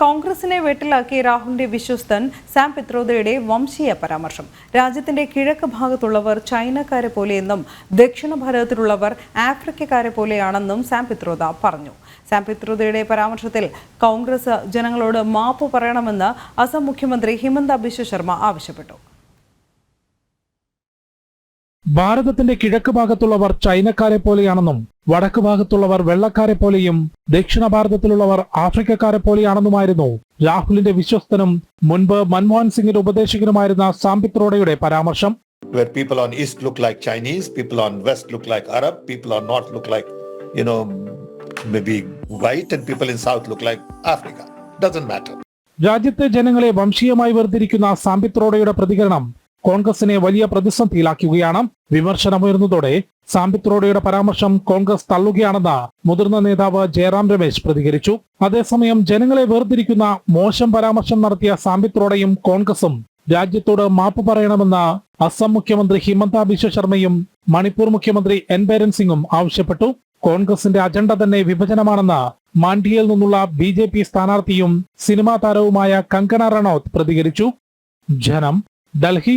കോൺഗ്രസിനെ വെട്ടിലാക്കി രാഹുലിന്റെ വിശ്വസ്തൻ സാം പിത്രോദയുടെ വംശീയ പരാമർശം. രാജ്യത്തിന്റെ കിഴക്ക് ഭാഗത്തുള്ളവർ ചൈനക്കാരെ പോലെയെന്നും ദക്ഷിണ ഭാരതത്തിലുള്ളവർ ആഫ്രിക്കക്കാരെ പോലെയാണെന്നും സാം പിത്രോദ പറഞ്ഞു. സാം പിത്രോദയുടെ പരാമർശത്തിൽ കോൺഗ്രസ് ജനങ്ങളോട് മാപ്പ് പറയണമെന്ന് അസം മുഖ്യമന്ത്രി ഹിമന്ത ബിശ്വ ശർമ്മ ആവശ്യപ്പെട്ടു. ഭാരതത്തിന്റെ കിഴക്ക് ഭാഗത്തുള്ളവർ ചൈനക്കാരെ പോലെയാണെന്നും വടക്ക് ഭാഗത്തുള്ളവർ വെള്ളക്കാരെ പോലെയും ദക്ഷിണ ഭാരതത്തിലുള്ളവർ ആഫ്രിക്കക്കാരെ പോലെയാണെന്നുമായിരുന്നു രാഹുലിന്റെ വിശ്വസ്തനും മുൻപ് മൻമോഹൻ സിംഗിന്റെ ഉപദേശകനുമായിരുന്ന സാംപിത്രോഡയുടെ പരാമർശം where people on east look like Chinese, people on west look like Arab, people on north look like, you know, maybe white, and people in south look like Africa. Doesn't matter. രാജ്യത്തെ ജനങ്ങളെ വംശീയമായി വേർതിരിക്കുന്ന സാമ്പിത്രോഡയുടെ പ്രതികരണം കോൺഗ്രസിനെ വലിയ പ്രതിസന്ധിയിലാക്കുകയാണ് വിമർശനമുയർന്നതോടെ സാംപിത്രോഡയുടെ പരാമർശം കോൺഗ്രസ് തള്ളുകയാണെന്ന് മുതിർന്ന നേതാവ് ജയറാം രമേശ് പ്രതികരിച്ചു. അതേസമയം ജനങ്ങളെ വേർതിരിക്കുന്ന മോശം പരാമർശം നടത്തിയ സാംപിത്രോഡയും കോൺഗ്രസും രാജ്യത്തോട് മാപ്പ് പറയണമെന്ന് അസം മുഖ്യമന്ത്രി ഹിമന്ത ബിശ്വ ശർമ്മയും മണിപ്പൂർ മുഖ്യമന്ത്രി എൻ ബേരൻ സിംഗും ആവശ്യപ്പെട്ടു. കോൺഗ്രസിന്റെ അജണ്ട തന്നെ വിഭജനമാണെന്ന് മാണ്ഡിയയിൽ നിന്നുള്ള ബി ജെ പി സ്ഥാനാർത്ഥിയും സിനിമാ താരവുമായ കങ്കണ റണൌത്ത് പ്രതികരിച്ചു. ജനം ഡൽഹി